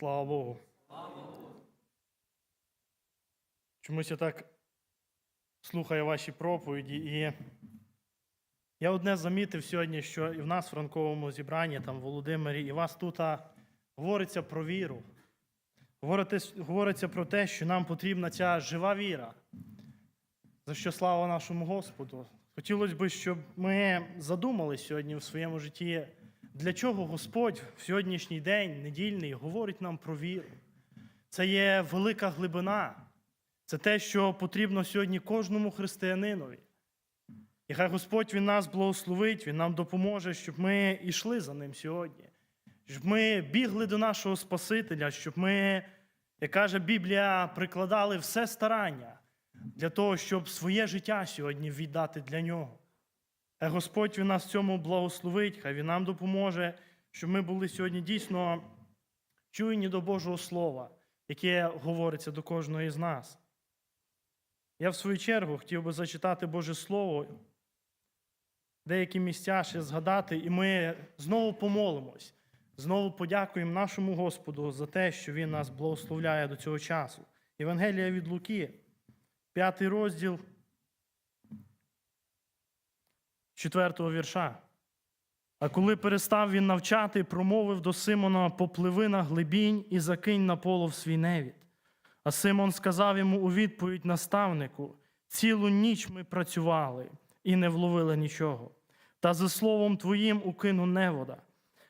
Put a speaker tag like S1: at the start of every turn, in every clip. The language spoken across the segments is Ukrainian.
S1: Слава Богу. Чомусь я так слухаю ваші проповіді, і я одне замітив сьогодні, що і в нас в ранковому зібранні, там в Володимирі, і вас тут говориться про віру. Говориться про те, що нам потрібна ця жива віра. За що слава нашому Господу. Хотілося б, щоб ми задумали сьогодні в своєму житті, для чого Господь в сьогоднішній день, недільний, говорить нам про віру. Це є велика глибина. Це те, що потрібно сьогодні кожному християнинові. І хай Господь Він нас благословить, Він нам допоможе, щоб ми йшли за ним сьогодні, щоб ми бігли до нашого Спасителя, щоб ми, як каже Біблія, прикладали все старання для того, щоб своє життя сьогодні віддати для нього. Хай Господь Він нас в цьому благословить, хай Він нам допоможе, щоб ми були сьогодні дійсно чуйні до Божого Слова, яке говориться до кожного з нас. Я в свою чергу хотів би зачитати Боже Слово, деякі місця ще згадати, і ми знову помолимось, знову подякуємо нашому Господу за те, що Він нас благословляє до цього часу. Євангелія від Луки, п'ятий розділ, четвертого вірша. А коли перестав він навчати, промовив до Симона попливи на глибінь і закинь на полов свій невід. А Симон сказав йому у відповідь наставнику: цілу ніч ми працювали і не вловили нічого. Та за словом твоїм укину невода.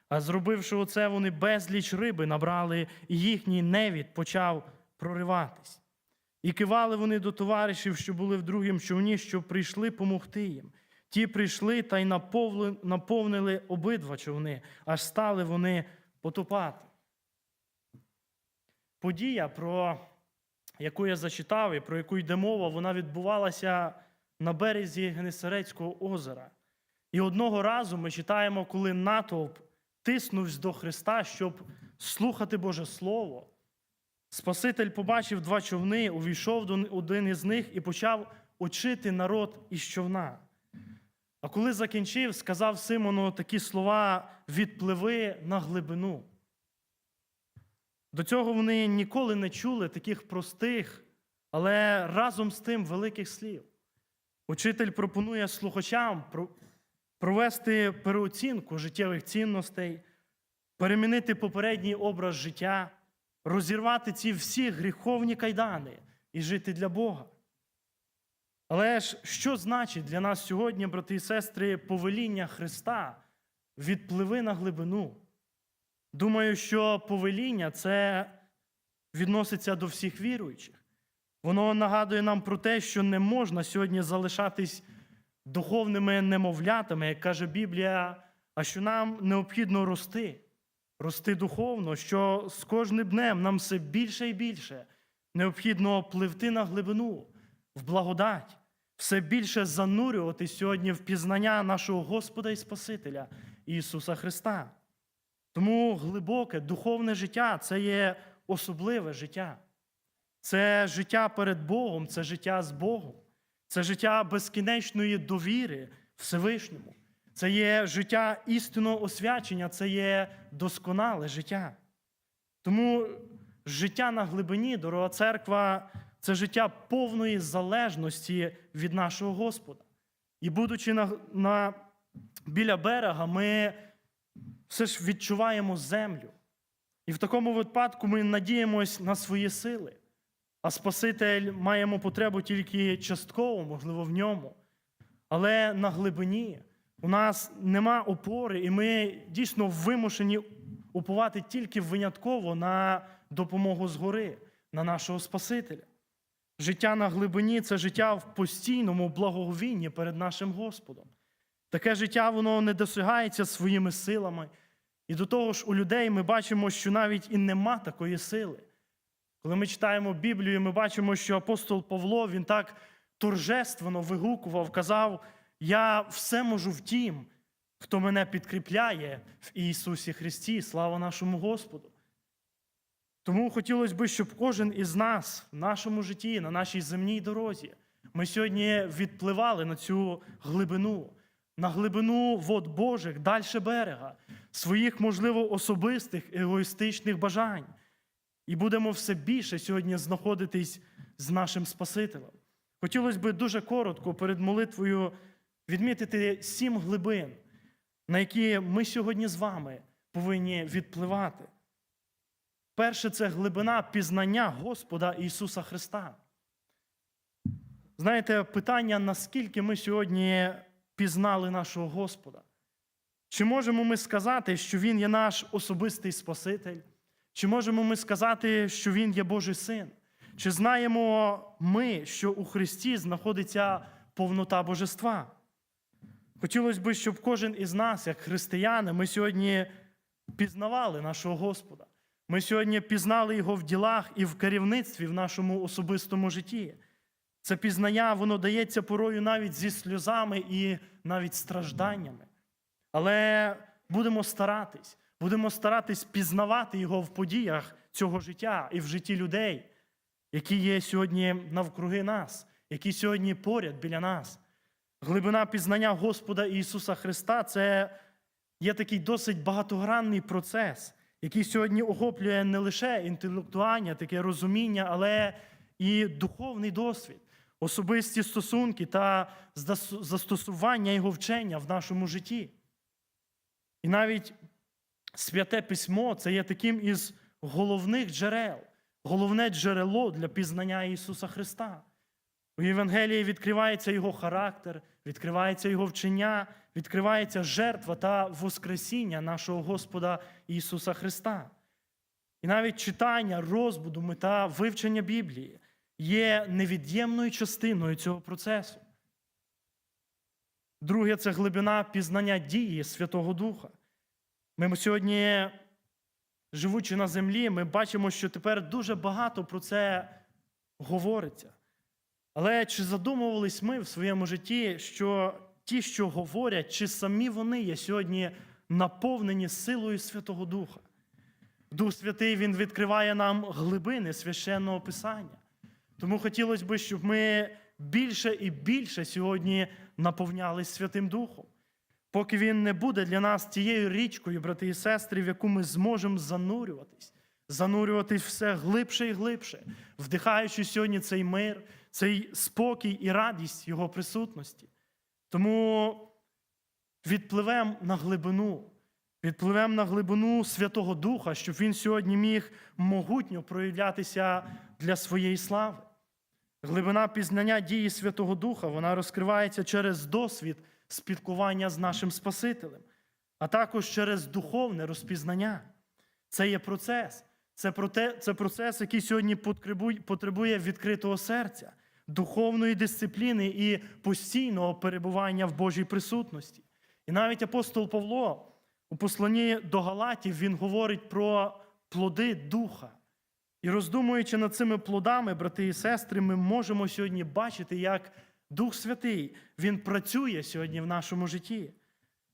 S1: А зробивши оце, вони безліч риби набрали, і їхній невід почав прориватись. І кивали вони до товаришів, що були в другім човні, що прийшли помогти їм. Ті прийшли та й наповнили обидва човни, аж стали вони потопати. Подія, про яку я зачитав і про яку йде мова, вона відбувалася на березі Генесарецького озера. І одного разу ми читаємо, коли натовп тиснувся до Христа, щоб слухати Боже Слово. Спаситель побачив два човни, увійшов до один із них і почав учити народ із човна. А коли закінчив, сказав Симону такі слова: відпливи на глибину. До цього вони ніколи не чули таких простих, але разом з тим великих слів. Учитель пропонує слухачам провести переоцінку життєвих цінностей, перемінити попередній образ життя, розірвати ці всі гріховні кайдани і жити для Бога. Але ж що значить для нас сьогодні, брати і сестри, повеління Христа відпливи на глибину? Думаю, що повеління це відноситься до всіх віруючих. Воно нагадує нам про те, що не можна сьогодні залишатись духовними немовлятами, як каже Біблія, а що нам необхідно рости, рости духовно, що з кожним днем нам все більше і більше необхідно пливти на глибину, в благодать, все більше занурюватись сьогодні в пізнання нашого Господа і Спасителя Ісуса Христа. Тому глибоке духовне життя це є особливе життя. Це життя перед Богом, це життя з Богом, це життя безкінечної довіри Всевишньому. Це є життя істинного освячення, це є досконале життя. Тому життя на глибині, дорога церква, це життя повної залежності від нашого Господа. І будучи на, на, біля берега, ми все ж відчуваємо землю. І в такому випадку ми надіємось на свої сили. А Спаситель маємо потребу тільки частково, можливо, в ньому. Але на глибині у нас нема опори, і ми дійсно вимушені уповати тільки винятково на допомогу згори, на нашого Спасителя. Життя на глибині це життя в постійному благоговінні перед нашим Господом. Таке життя воно не досягається своїми силами. І до того ж, у людей ми бачимо, що навіть і нема такої сили. Коли ми читаємо Біблію, ми бачимо, що апостол Павло він так торжественно вигукував, казав: Я все можу в тім, хто мене підкріпляє в Ісусі Христі, слава нашому Господу. Тому хотілося б, щоб кожен із нас в нашому житті, на нашій земній дорозі, ми сьогодні відпливали на цю глибину, на глибину вод Божих, далі берега, своїх, можливо, особистих егоїстичних бажань, і будемо все більше сьогодні знаходитись з нашим Спасителем. Хотілося б дуже коротко перед молитвою відмітити сім глибин, на які ми сьогодні з вами повинні відпливати. Перше це глибина пізнання Господа Ісуса Христа. Знаєте, питання, наскільки ми сьогодні пізнали нашого Господа? Чи можемо ми сказати, що Він є наш особистий Спаситель? Чи можемо ми сказати, що Він є Божий син? Чи знаємо ми, що у Христі знаходиться повнота божества? Хотілося б, щоб кожен із нас, як християни, ми сьогодні пізнавали нашого Господа. Ми сьогодні пізнали Його в ділах і в керівництві в нашому особистому житті. Це пізнання, воно дається порою навіть зі сльозами і навіть стражданнями. Але будемо старатись, будемо старатись пізнавати його в подіях цього життя і в житті людей, які є сьогодні навкруги нас, які сьогодні поряд біля нас. Глибина пізнання Господа Ісуса Христа це є такий досить багатогранний процес, який сьогодні охоплює не лише інтелектуальне таке розуміння, але і духовний досвід, особисті стосунки та застосування його вчення в нашому житті. І навіть святе письмо це є таким із головних джерел, головне джерело для пізнання Ісуса Христа. У Євангелії відкривається Його характер, відкривається Його вчення, відкривається жертва та воскресіння нашого Господа Ісуса Христа. І навіть читання, розбудуми та вивчення Біблії є невід'ємною частиною цього процесу. Друге це глибина пізнання дії Святого Духа. Ми сьогодні, живучи на землі, ми бачимо, що тепер дуже багато про це говориться. Але чи задумувались ми в своєму житті, що ті, що говорять, чи самі вони є сьогодні наповнені силою Святого Духа? Дух Святий Він відкриває нам глибини священного Писання. Тому хотілося б, щоб ми більше і більше сьогодні наповнялись Святим Духом, поки він не буде для нас тією річкою, брати і сестри, в яку ми зможемо занурюватись, занурюватись все глибше і глибше, вдихаючи сьогодні цей мир, цей спокій і радість Його присутності. Тому відпливемо на глибину, відпливемо на глибину Святого Духа, щоб він сьогодні міг могутньо проявлятися для своєї слави. Глибина пізнання дії Святого Духа вона розкривається через досвід спілкування з нашим Спасителем, а також через духовне розпізнання. Це є процес. Це, це процес, який сьогодні потребує відкритого серця, духовної дисципліни і постійного перебування в Божій присутності. І навіть апостол Павло у посланні до Галатів він говорить про плоди духа. І роздумуючи над цими плодами, брати і сестри, ми можемо сьогодні бачити, як Дух Святий Він працює сьогодні в нашому житті.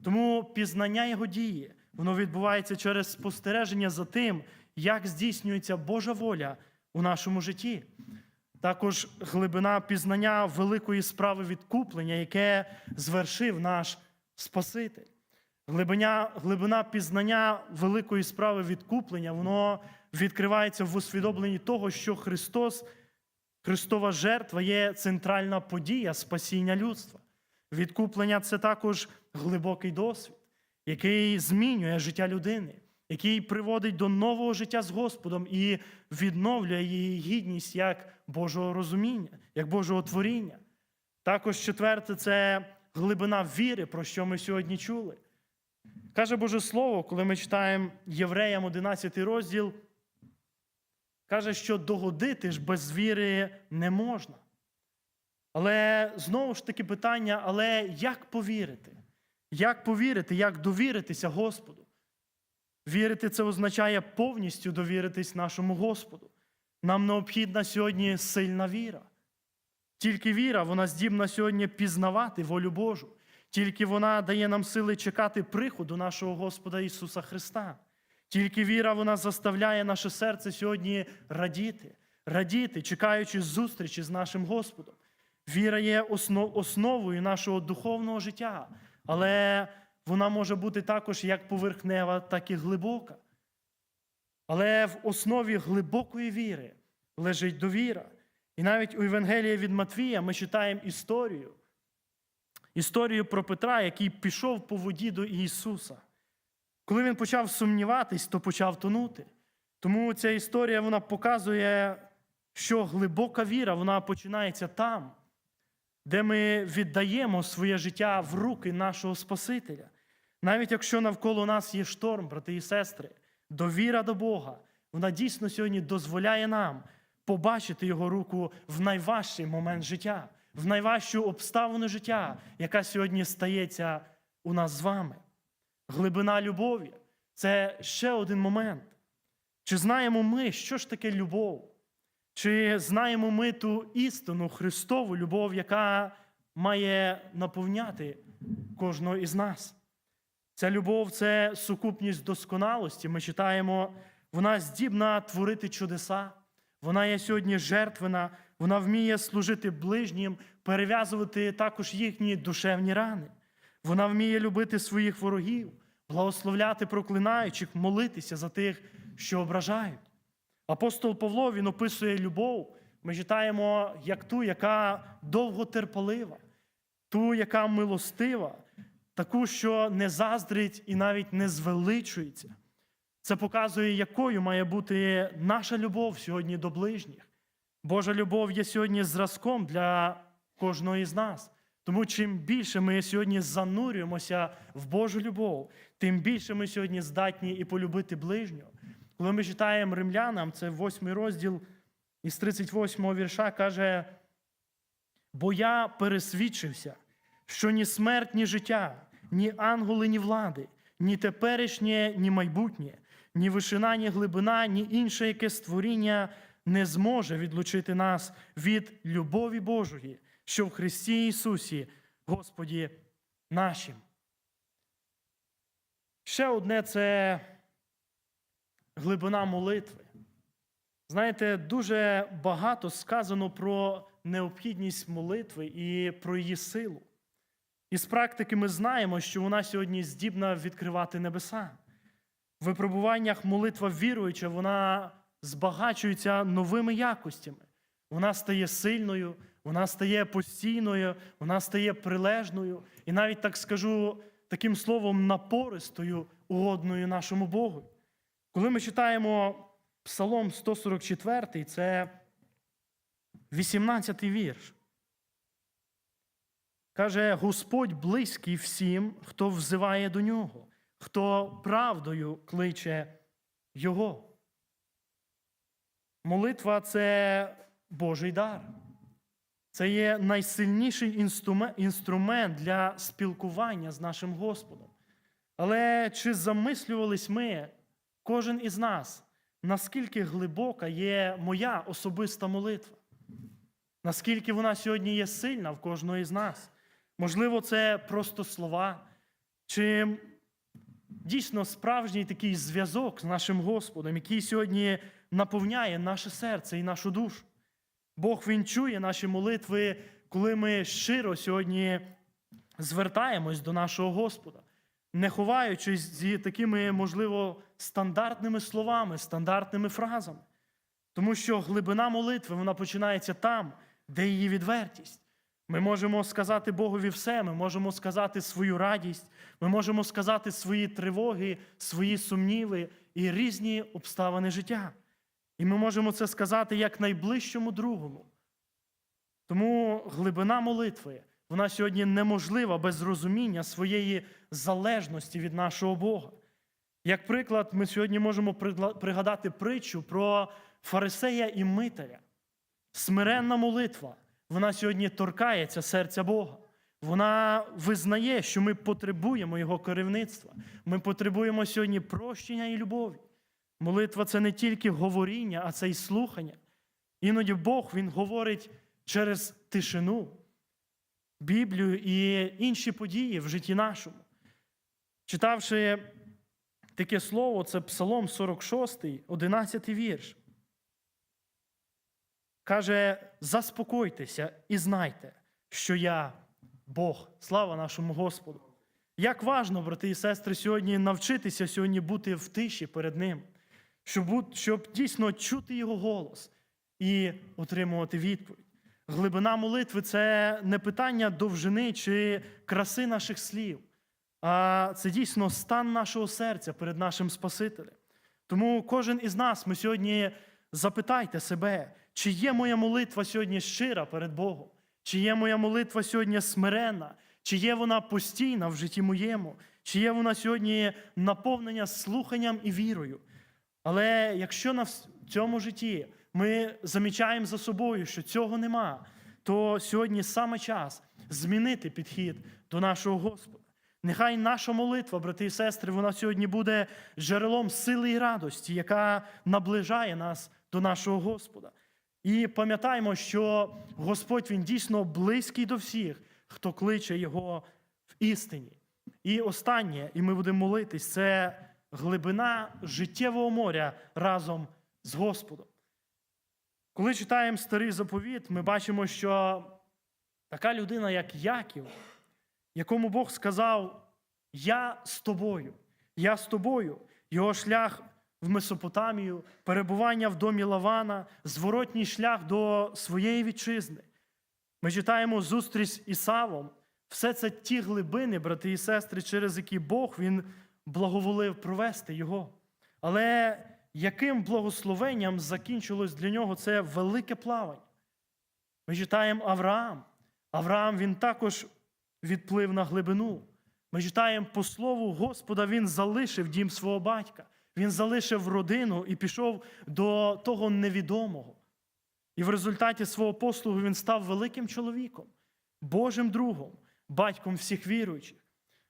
S1: Тому пізнання Його дії, воно відбувається через спостереження за тим, як здійснюється Божа воля у нашому житті. Також глибина пізнання великої справи відкуплення, яке звершив наш Спаситель. Глибина, глибина пізнання великої справи відкуплення, воно відкривається в усвідомленні того, що Христос, Христова жертва є центральна подія спасіння людства. Відкуплення це також глибокий досвід, який змінює життя людини, який приводить до нового життя з Господом і відновлює її гідність як Божого розуміння, як Божого творіння. Також четверте це глибина віри, про що ми сьогодні чули. Каже Боже Слово, коли ми читаємо Євреям 11 розділ, каже, що догодити ж без віри не можна. Але знову ж таки питання: але як повірити? Як повірити, як довіритися Господу? Вірити це означає повністю довіритись нашому Господу. Нам необхідна сьогодні сильна віра. Тільки віра, вона здібна сьогодні пізнавати волю Божу. Тільки вона дає нам сили чекати приходу нашого Господа Ісуса Христа. Тільки віра вона заставляє наше серце сьогодні радіти, радіти, чекаючи зустрічі з нашим Господом. Віра є основ- основою нашого духовного життя, але вона може бути також як поверхнева, так і глибока. Але в основі глибокої віри лежить довіра. І навіть у Євангелії від Матвія ми читаємо історію. Історію про Петра, який пішов по воді до Ісуса. Коли він почав сумніватись, то почав тонути. Тому ця історія вона показує, що глибока віра вона починається там, де ми віддаємо своє життя в руки нашого Спасителя. Навіть якщо навколо нас є шторм, брати і сестри, довіра до Бога, вона дійсно сьогодні дозволяє нам побачити Його руку в найважчий момент життя, в найважчу обставину життя, яка сьогодні стається у нас з вами. Глибина любові це ще один момент. Чи знаємо ми, що ж таке любов? Чи знаємо ми ту істину Христову любов, яка має наповняти кожного із нас? Ця любов це сукупність досконалості. Ми читаємо, вона здібна творити чудеса, вона є сьогодні жертвена, вона вміє служити ближнім, перев'язувати також їхні душевні рани. Вона вміє любити своїх ворогів, благословляти проклинаючих, молитися за тих, що ображають. Апостол Павло він описує любов. Ми читаємо як ту, яка довготерпелива, ту, яка милостива, таку, що не заздрить і навіть не звеличується. Це показує, якою має бути наша любов сьогодні до ближніх. Божа любов є сьогодні зразком для кожного із нас. Тому чим більше ми сьогодні занурюємося в Божу любов, тим більше ми сьогодні здатні і полюбити ближнього. Коли ми читаємо римлянам, це восьмий розділ із 38 вірша каже: Бо я пересвідчився, що ні смерть, ні життя, ні ангели, ні влади, ні теперішнє, ні майбутнє, ні вишина, ні глибина, ні інше яке створіння не зможе відлучити нас від любові Божої, що в Христі Ісусі, Господі нашим. Ще одне це глибина молитви. Знаєте, дуже багато сказано про необхідність молитви і про її силу. Із практики ми знаємо, що вона сьогодні здібна відкривати небеса. В випробуваннях молитва віруюча, вона збагачується новими якостями. Вона стає сильною, вона стає постійною, вона стає прилежною і навіть так скажу таким словом напористою, угодною нашому Богу. Коли ми читаємо Псалом 144, це 18 вірш. Каже, Господь близький всім, хто взиває до нього, хто правдою кличе Його. Молитва це Божий дар. Це є найсильніший інструмент для спілкування з нашим Господом. Але чи замислювались ми, кожен із нас, наскільки глибока є моя особиста молитва? Наскільки вона сьогодні є сильна в кожного із нас? Можливо, це просто слова, чи дійсно справжній такий зв'язок з нашим Господом, який сьогодні наповняє наше серце і нашу душу. Бог він чує наші молитви, коли ми щиро сьогодні звертаємось до нашого Господа, не ховаючись зі такими, можливо, стандартними словами, стандартними фразами. Тому що глибина молитви вона починається там, де її відвертість. Ми можемо сказати Богові все, ми можемо сказати свою радість, ми можемо сказати свої тривоги, свої сумніви і різні обставини життя. І ми можемо це сказати як найближчому другому. Тому глибина молитви, вона сьогодні неможлива без розуміння своєї залежності від нашого Бога. Як приклад, ми сьогодні можемо пригадати притчу про фарисея і митаря. Смиренна молитва, вона сьогодні торкається серця Бога. Вона визнає, що ми потребуємо Його керівництва. Ми потребуємо сьогодні прощення і любові. Молитва це не тільки говоріння, а це й слухання. Іноді Бог Він говорить через тишину, Біблію і інші події в житті нашому. Читавши таке слово, це Псалом 46, 11 вірш. Каже: заспокойтеся і знайте, що я Бог. Слава нашому Господу. Як важно, брати і сестри, сьогодні навчитися сьогодні бути в тиші перед Ним. щоб, щоб дійсно чути його голос і отримувати відповідь. Глибина молитви це не питання довжини чи краси наших слів, а це дійсно стан нашого серця перед нашим Спасителем. Тому кожен із нас ми сьогодні запитайте себе, чи є моя молитва сьогодні щира перед Богом, чи є моя молитва сьогодні смиренна, чи є вона постійна в житті моєму, чи є вона сьогодні наповнення слуханням і вірою. Але якщо на цьому житті ми замічаємо за собою, що цього нема, то сьогодні саме час змінити підхід до нашого Господа. Нехай наша молитва, брати і сестри, вона сьогодні буде джерелом сили і радості, яка наближає нас до нашого Господа. І пам'ятаємо, що Господь Він дійсно близький до всіх, хто кличе Його в істині. І останнє, і ми будемо молитись, це глибина життєвого моря разом з Господом. Коли читаємо старий заповіт, ми бачимо, що така людина, як Яків, якому Бог сказав: Я з тобою, я з тобою, його шлях в Месопотамію, перебування в домі Лавана, зворотній шлях до своєї вітчизни. Ми читаємо зустріч з Ісавом. Все це ті глибини, брати і сестри, через які Бог він благоволив провести його. Але яким благословенням закінчилось для нього це велике плавання? Ми читаємо Авраам. Авраам він також відплив на глибину. Ми читаємо по слову Господа, він залишив дім свого батька, він залишив родину і пішов до того невідомого. І в результаті свого послугу він став великим чоловіком, Божим другом, батьком всіх віруючих.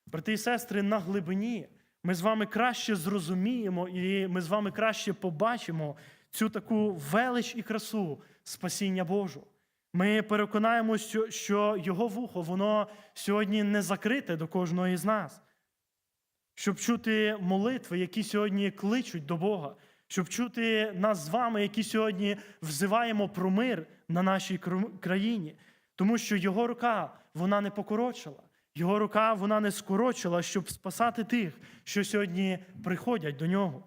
S1: Брати і сестри, на глибині ми з вами краще зрозуміємо і ми з вами краще побачимо цю таку велич і красу спасіння Божого. Ми переконаємося, що, його вухо, воно сьогодні не закрите до кожного із нас. Щоб чути молитви, які сьогодні кличуть до Бога, щоб чути нас з вами, які сьогодні взиваємо про мир на нашій країні. Тому що його рука вона не покорочила, його рука вона не скорочила, щоб спасати тих, що сьогодні приходять до нього.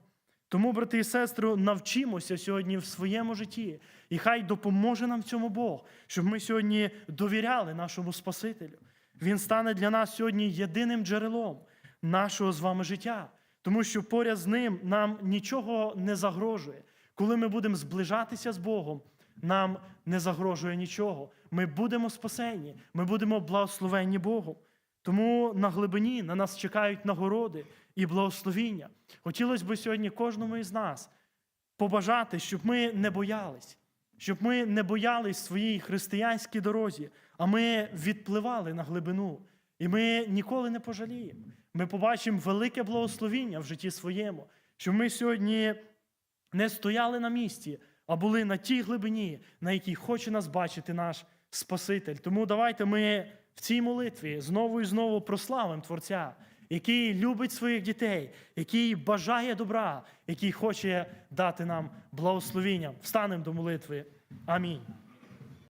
S1: Тому, брати і сестри, навчимося сьогодні в своєму житті, і хай допоможе нам в цьому Бог, щоб ми сьогодні довіряли нашому Спасителю. Він стане для нас сьогодні єдиним джерелом нашого з вами життя, тому що поряд з ним нам нічого не загрожує. Коли ми будемо зближатися з Богом, нам не загрожує нічого. Ми будемо спасені, ми будемо благословенні Богом. Тому на глибині на нас чекають нагороди і благословіння. Хотілося б сьогодні кожному із нас побажати, щоб ми не боялись, щоб ми не боялись своїй християнській дорозі, а ми відпливали на глибину. І ми ніколи не пожаліємо. Ми побачимо велике благословіння в житті своєму, що ми сьогодні не стояли на місці, а були на тій глибині, на якій хоче нас бачити наш Спаситель. Тому давайте ми в цій молитві знову і знову прославимо Творця, який любить своїх дітей, який бажає добра, який хоче дати нам благословіння. Встанемо до молитви. Амінь.